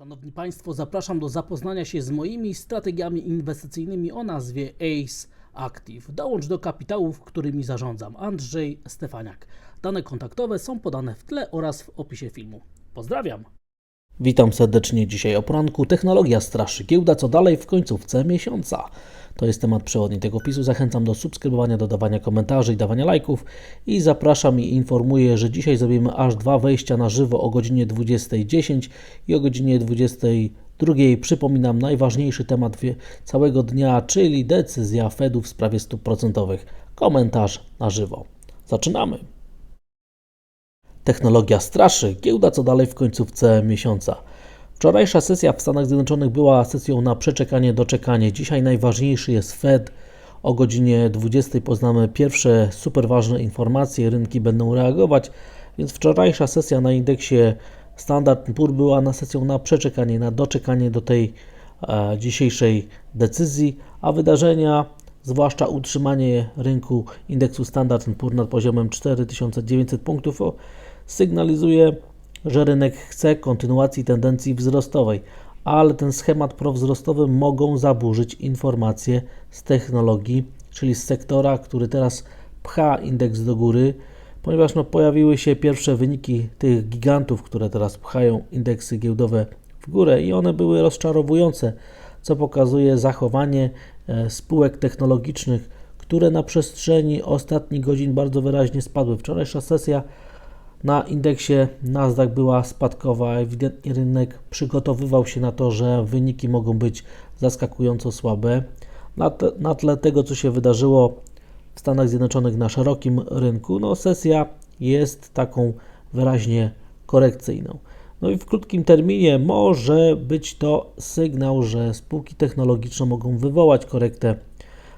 Szanowni Państwo, zapraszam do zapoznania się z moimi strategiami inwestycyjnymi o nazwie ACE Active. Dołącz do kapitałów, którymi zarządzam. Andrzej Stefaniak. Dane kontaktowe są podane w tle oraz w opisie filmu. Pozdrawiam! Witam serdecznie dzisiaj o poranku. Technologia straszy. Giełda co dalej w końcówce miesiąca. To jest temat przewodni tego wpisu. Zachęcam do subskrybowania, dodawania komentarzy i dawania lajków. I zapraszam i informuję, że dzisiaj zrobimy aż dwa wejścia na żywo o godzinie 20.10 i o godzinie 22. Przypominam najważniejszy temat całego dnia, czyli decyzja Fedu w sprawie stóp procentowych. Komentarz na żywo. Zaczynamy. Technologia straszy. Giełda co dalej w końcówce miesiąca. Wczorajsza sesja w Stanach Zjednoczonych była sesją na przeczekanie, doczekanie. Dzisiaj najważniejszy jest Fed. O godzinie 20 poznamy pierwsze super ważne informacje, rynki będą reagować, więc wczorajsza sesja na indeksie Standard Poor była na sesją na przeczekanie, na doczekanie do tej e, dzisiejszej decyzji, a wydarzenia, zwłaszcza utrzymanie rynku indeksu Standard Poor nad poziomem 4900 punktów, sygnalizuje, że rynek chce kontynuacji tendencji wzrostowej, ale ten schemat prowzrostowy mogą zaburzyć informacje z technologii, czyli z sektora, który teraz pcha indeks do góry, ponieważ no, pojawiły się pierwsze wyniki tych gigantów, które teraz pchają indeksy giełdowe w górę i one były rozczarowujące, co pokazuje zachowanie e, spółek technologicznych, które na przestrzeni ostatnich godzin bardzo wyraźnie spadły. Wczorajsza sesja na indeksie Nasdaq była spadkowa. Ewidentnie rynek przygotowywał się na to, że wyniki mogą być zaskakująco słabe. Na, na tle tego, co się wydarzyło w Stanach Zjednoczonych na szerokim rynku, no sesja jest taką wyraźnie korekcyjną. No i w krótkim terminie może być to sygnał, że spółki technologiczne mogą wywołać korektę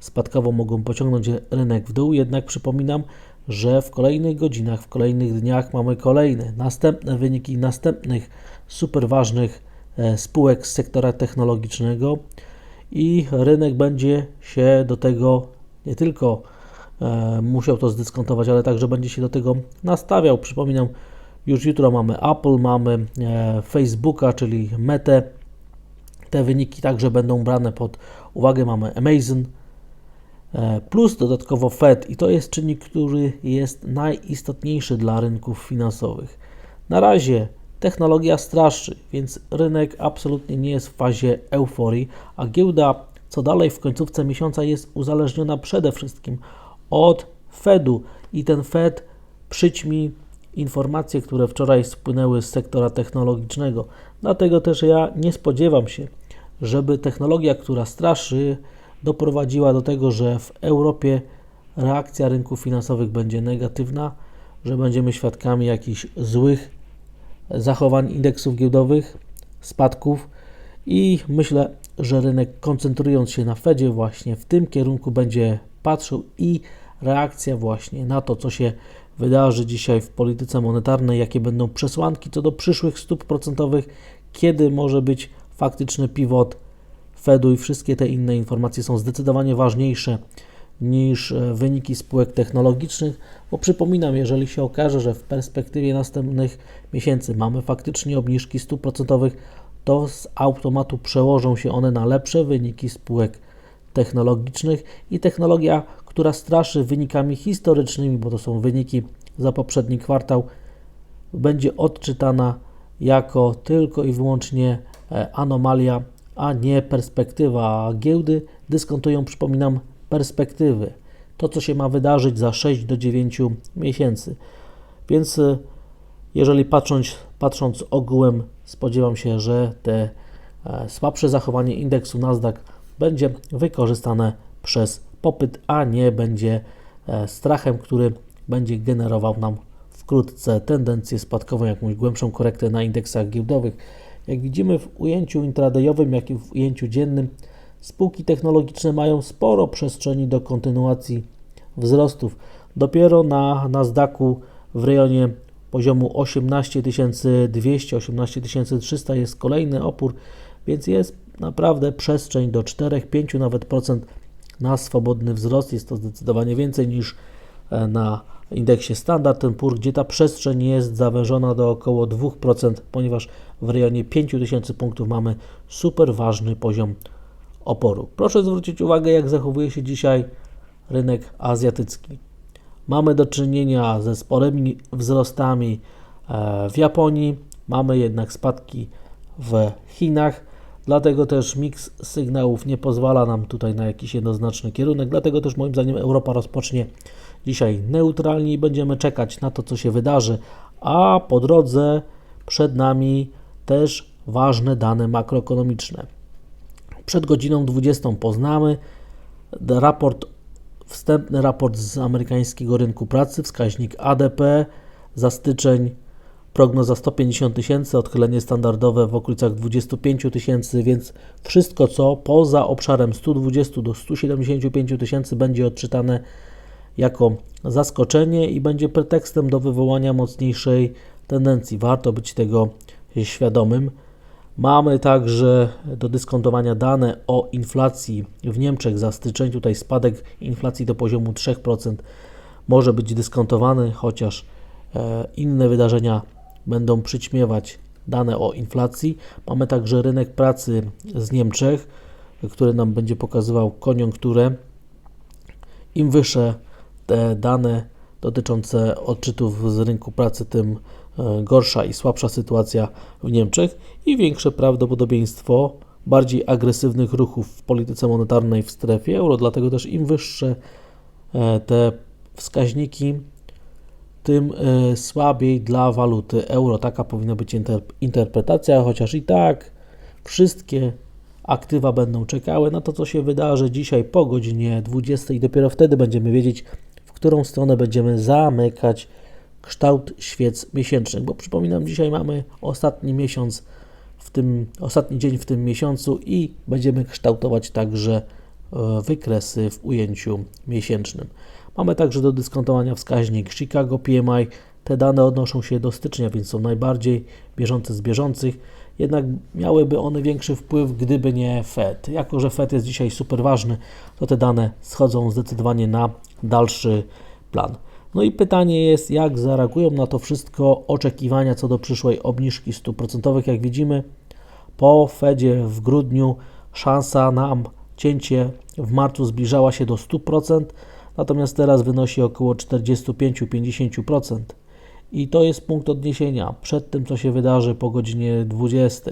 spadkową, mogą pociągnąć rynek w dół. Jednak przypominam, że w kolejnych godzinach, w kolejnych dniach mamy kolejne następne wyniki następnych super ważnych e, spółek z sektora technologicznego i rynek będzie się do tego nie tylko e, musiał to zdyskontować, ale także będzie się do tego nastawiał. Przypominam, już jutro mamy Apple, mamy e, Facebooka, czyli Metę. Te wyniki także będą brane pod uwagę. Mamy Amazon, plus dodatkowo Fed i to jest czynnik, który jest najistotniejszy dla rynków finansowych. Na razie technologia straszy, więc rynek absolutnie nie jest w fazie euforii, a giełda co dalej w końcówce miesiąca jest uzależniona przede wszystkim od Fedu i ten Fed przyćmi informacje, które wczoraj spłynęły z sektora technologicznego. Dlatego też ja nie spodziewam się, żeby technologia, która straszy, doprowadziła do tego, że w Europie reakcja rynków finansowych będzie negatywna, że będziemy świadkami jakichś złych zachowań indeksów giełdowych, spadków i myślę, że rynek koncentrując się na Fedzie właśnie w tym kierunku będzie patrzył i reakcja właśnie na to, co się wydarzy dzisiaj w polityce monetarnej, jakie będą przesłanki co do przyszłych stóp procentowych, kiedy może być faktyczny pivot Fedu i wszystkie te inne informacje są zdecydowanie ważniejsze niż e, wyniki spółek technologicznych, bo przypominam, jeżeli się okaże, że w perspektywie następnych miesięcy mamy faktycznie obniżki stóp procentowych, to z automatu przełożą się one na lepsze wyniki spółek technologicznych i technologia, która straszy wynikami historycznymi, bo to są wyniki za poprzedni kwartał, będzie odczytana jako tylko i wyłącznie e, anomalia, a nie perspektywa. Giełdy dyskontują, przypominam, perspektywy. To, co się ma wydarzyć za 6 do 9 miesięcy. Więc e, jeżeli patrząc, patrząc ogółem, spodziewam się, że te e, słabsze zachowanie indeksu Nasdaq będzie wykorzystane przez popyt, a nie będzie e, strachem, który będzie generował nam wkrótce tendencję spadkową, jakąś głębszą korektę na indeksach giełdowych. Jak widzimy w ujęciu intradayowym, jak i w ujęciu dziennym, spółki technologiczne mają sporo przestrzeni do kontynuacji wzrostów. Dopiero na Nasdaqu w rejonie poziomu 18200, 18300 jest kolejny opór, więc jest naprawdę przestrzeń do 4-5 nawet procent na swobodny wzrost. Jest to zdecydowanie więcej niż e, na indeksie Standard Poor's, gdzie ta przestrzeń jest zawężona do około 2%, ponieważ w rejonie 5000 punktów mamy super ważny poziom oporu. Proszę zwrócić uwagę, jak zachowuje się dzisiaj rynek azjatycki. Mamy do czynienia ze sporymi wzrostami e, w Japonii, mamy jednak spadki w Chinach, dlatego też miks sygnałów nie pozwala nam tutaj na jakiś jednoznaczny kierunek, dlatego też moim zdaniem Europa rozpocznie dzisiaj neutralnie i będziemy czekać na to, co się wydarzy, a po drodze przed nami też ważne dane makroekonomiczne. Przed godziną 20 poznamy raport, wstępny raport z amerykańskiego rynku pracy, wskaźnik ADP za styczeń, prognoza 150 tysięcy, odchylenie standardowe w okolicach 25 tysięcy, więc wszystko co poza obszarem 120 do 175 tysięcy będzie odczytane jako zaskoczenie i będzie pretekstem do wywołania mocniejszej tendencji. Warto być tego świadomym. Mamy także do dyskontowania dane o inflacji w Niemczech za styczeń. Tutaj spadek inflacji do poziomu 3% może być dyskontowany, chociaż e, inne wydarzenia będą przyćmiewać dane o inflacji. Mamy także rynek pracy z Niemczech, który nam będzie pokazywał koniunkturę. Im wyższe te dane dotyczące odczytów z rynku pracy, tym e, gorsza i słabsza sytuacja w Niemczech i większe prawdopodobieństwo bardziej agresywnych ruchów w polityce monetarnej w strefie euro. Dlatego też im wyższe e, te wskaźniki, tym e, słabiej dla waluty euro. Taka powinna być interpretacja, chociaż i tak wszystkie aktywa będą czekały na to, co się wydarzy dzisiaj po godzinie 20 i dopiero wtedy będziemy wiedzieć, którą stronę będziemy zamykać kształt świec miesięcznych, bo przypominam, dzisiaj mamy ostatni miesiąc w tym, ostatni dzień w tym miesiącu i będziemy kształtować także e, wykresy w ujęciu miesięcznym. Mamy także do dyskontowania wskaźnik Chicago PMI. Te dane odnoszą się do stycznia, więc są najbardziej bieżące z bieżących. Jednak miałyby one większy wpływ, gdyby nie Fed. Jako, że Fed jest dzisiaj super ważny, to te dane schodzą zdecydowanie na dalszy plan. No i pytanie jest, jak zareagują na to wszystko oczekiwania co do przyszłej obniżki stóp procentowych. Jak widzimy, po Fedzie w grudniu szansa na cięcie w marcu zbliżała się do 100%, natomiast teraz wynosi około 45-50%. I to jest punkt odniesienia przed tym, co się wydarzy po godzinie 20.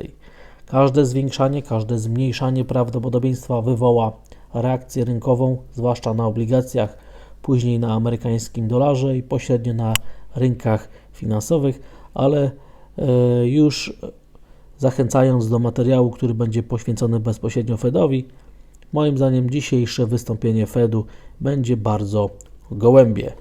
Każde zwiększanie, każde zmniejszanie prawdopodobieństwa wywoła reakcję rynkową, zwłaszcza na obligacjach później na amerykańskim dolarze i pośrednio na rynkach finansowych, ale e, już zachęcając do materiału, który będzie poświęcony bezpośrednio Fedowi, moim zdaniem dzisiejsze wystąpienie Fedu będzie bardzo gołębie.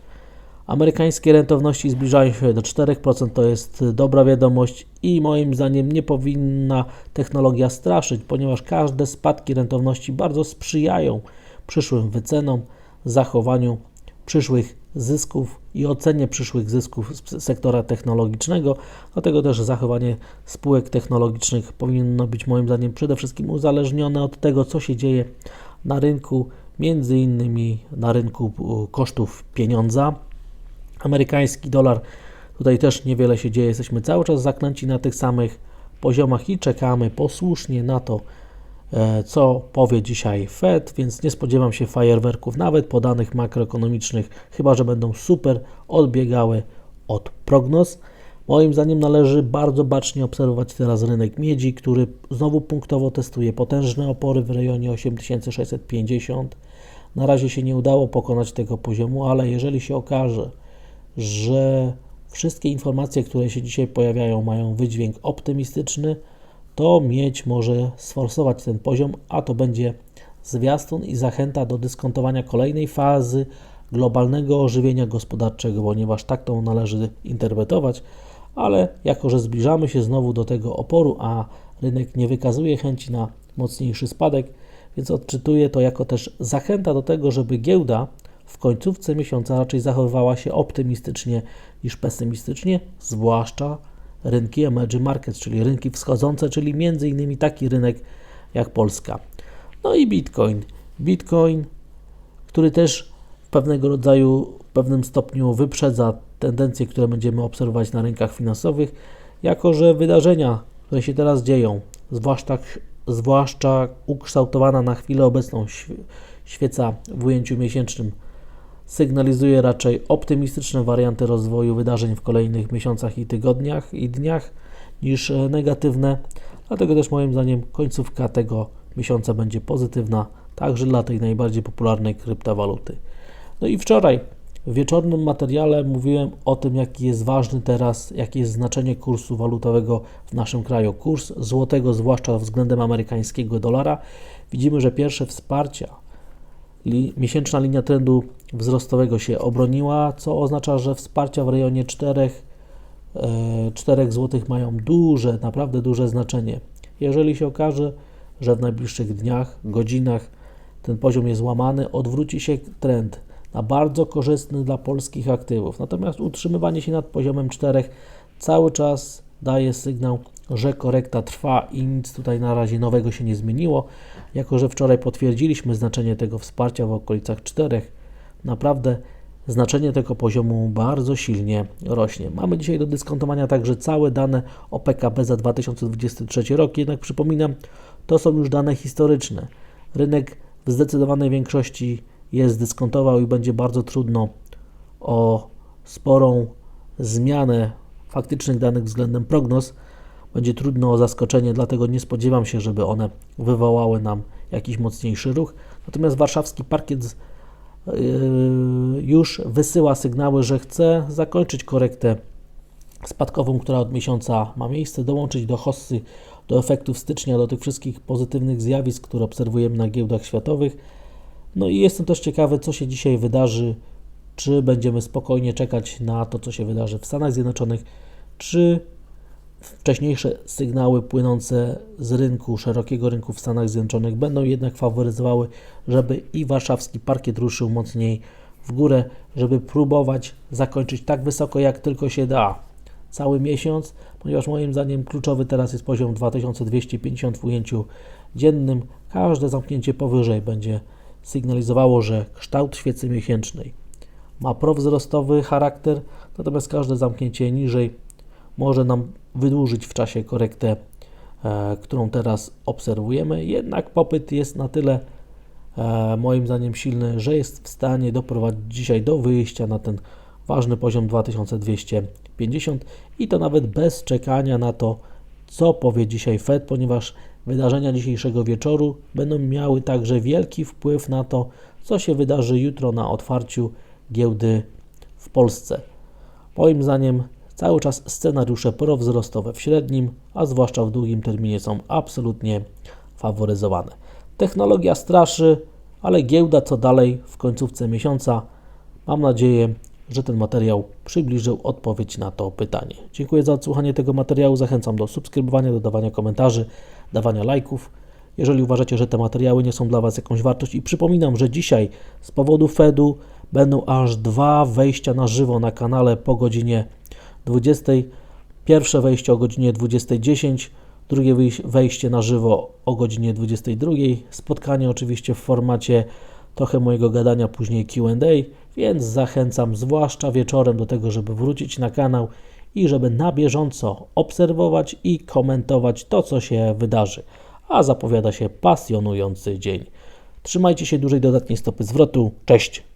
Amerykańskie rentowności zbliżają się do 4%, to jest dobra wiadomość i moim zdaniem nie powinna technologia straszyć, ponieważ każde spadki rentowności bardzo sprzyjają przyszłym wycenom, zachowaniu przyszłych zysków i ocenie przyszłych zysków z sektora technologicznego. Dlatego też zachowanie spółek technologicznych powinno być moim zdaniem przede wszystkim uzależnione od tego, co się dzieje na rynku, między innymi na rynku e, kosztów pieniądza. Amerykański dolar, tutaj też niewiele się dzieje, jesteśmy cały czas zaklęci na tych samych poziomach i czekamy posłusznie na to, E, co powie dzisiaj Fed, więc nie spodziewam się fajerwerków nawet po danych makroekonomicznych, chyba że będą super odbiegały od prognoz. Moim zdaniem należy bardzo bacznie obserwować teraz rynek miedzi, który znowu punktowo testuje potężne opory w rejonie 8650. Na razie się nie udało pokonać tego poziomu, ale jeżeli się okaże, że wszystkie informacje, które się dzisiaj pojawiają, mają wydźwięk optymistyczny, to mieć może sforsować ten poziom, a to będzie zwiastun i zachęta do dyskontowania kolejnej fazy globalnego ożywienia gospodarczego, ponieważ tak to należy interpretować, ale jako, że zbliżamy się znowu do tego oporu, a rynek nie wykazuje chęci na mocniejszy spadek, więc odczytuję to jako też zachęta do tego, żeby giełda w końcówce miesiąca raczej zachowywała się optymistycznie niż pesymistycznie, zwłaszcza rynki emerging markets, czyli rynki wschodzące, czyli innymi taki rynek jak Polska. No i Bitcoin. Bitcoin, który też pewnego rodzaju, w pewnym stopniu wyprzedza tendencje, które będziemy obserwować na rynkach finansowych, jako że wydarzenia, które się teraz dzieją, zwłaszcza, zwłaszcza ukształtowana na chwilę obecną świe- świeca w ujęciu miesięcznym, sygnalizuje raczej optymistyczne warianty rozwoju wydarzeń w kolejnych miesiącach i tygodniach i dniach niż e, negatywne. Dlatego też moim zdaniem końcówka tego miesiąca będzie pozytywna także dla tej najbardziej popularnej kryptowaluty. No i wczoraj w wieczornym materiale mówiłem o tym, jaki jest ważny teraz, jakie jest znaczenie kursu walutowego w naszym kraju. Kurs złotego, zwłaszcza względem amerykańskiego dolara. Widzimy, że pierwsze wsparcia li, miesięczna linia trendu wzrostowego się obroniła, co oznacza, że wsparcia w rejonie 4, e, 4 zł mają duże, naprawdę duże znaczenie. Jeżeli się okaże, że w najbliższych dniach, godzinach ten poziom jest łamany, odwróci się trend na bardzo korzystny dla polskich aktywów. Natomiast utrzymywanie się nad poziomem 4 cały czas daje sygnał, że korekta trwa i nic tutaj na razie nowego się nie zmieniło. Jako, że wczoraj potwierdziliśmy znaczenie tego wsparcia w okolicach 4, naprawdę znaczenie tego poziomu bardzo silnie rośnie. Mamy dzisiaj do dyskontowania także całe dane o PKB za 2023 rok, jednak przypominam, to są już dane historyczne. Rynek w zdecydowanej większości je zdyskontował i będzie bardzo trudno o sporą zmianę faktycznych danych względem prognoz. Będzie trudno o zaskoczenie, dlatego nie spodziewam się, żeby one wywołały nam jakiś mocniejszy ruch. Natomiast warszawski parkiet yy, już wysyła sygnały, że chce zakończyć korektę spadkową, która od miesiąca ma miejsce, dołączyć do hossy, do efektów stycznia, do tych wszystkich pozytywnych zjawisk, które obserwujemy na giełdach światowych. No i jestem też ciekawy, co się dzisiaj wydarzy, czy będziemy spokojnie czekać na to, co się wydarzy w Stanach Zjednoczonych, czy wcześniejsze sygnały płynące z rynku, szerokiego rynku w Stanach Zjednoczonych będą jednak faworyzowały, żeby i warszawski parkiet ruszył mocniej w górę, żeby próbować zakończyć tak wysoko, jak tylko się da cały miesiąc, ponieważ moim zdaniem kluczowy teraz jest poziom 2250 w ujęciu dziennym. Każde zamknięcie powyżej będzie sygnalizowało, że kształt świecy miesięcznej ma prowzrostowy charakter, natomiast każde zamknięcie niżej może nam wydłużyć w czasie korektę, e, którą teraz obserwujemy. Jednak popyt jest na tyle e, moim zdaniem silny, że jest w stanie doprowadzić dzisiaj do wyjścia na ten ważny poziom 2250 i to nawet bez czekania na to, co powie dzisiaj Fed, ponieważ wydarzenia dzisiejszego wieczoru będą miały także wielki wpływ na to, co się wydarzy jutro na otwarciu giełdy w Polsce. Moim zdaniem cały czas scenariusze prowzrostowe w średnim, a zwłaszcza w długim terminie są absolutnie faworyzowane. Technologia straszy, ale giełda co dalej w końcówce miesiąca. Mam nadzieję, że ten materiał przybliżył odpowiedź na to pytanie. Dziękuję za odsłuchanie tego materiału. Zachęcam do subskrybowania, dodawania komentarzy, dawania lajków. Jeżeli uważacie, że te materiały nie są dla Was jakąś wartość i przypominam, że dzisiaj z powodu Fedu będą aż dwa wejścia na żywo na kanale po godzinie 20. Pierwsze wejście o godzinie 20.10, drugie wejście na żywo o godzinie 22. Spotkanie oczywiście w formacie trochę mojego gadania, później QA, więc zachęcam zwłaszcza wieczorem do tego, żeby wrócić na kanał i żeby na bieżąco obserwować i komentować to, co się wydarzy. A zapowiada się pasjonujący dzień. Trzymajcie się dużej dodatniej stopy zwrotu. Cześć!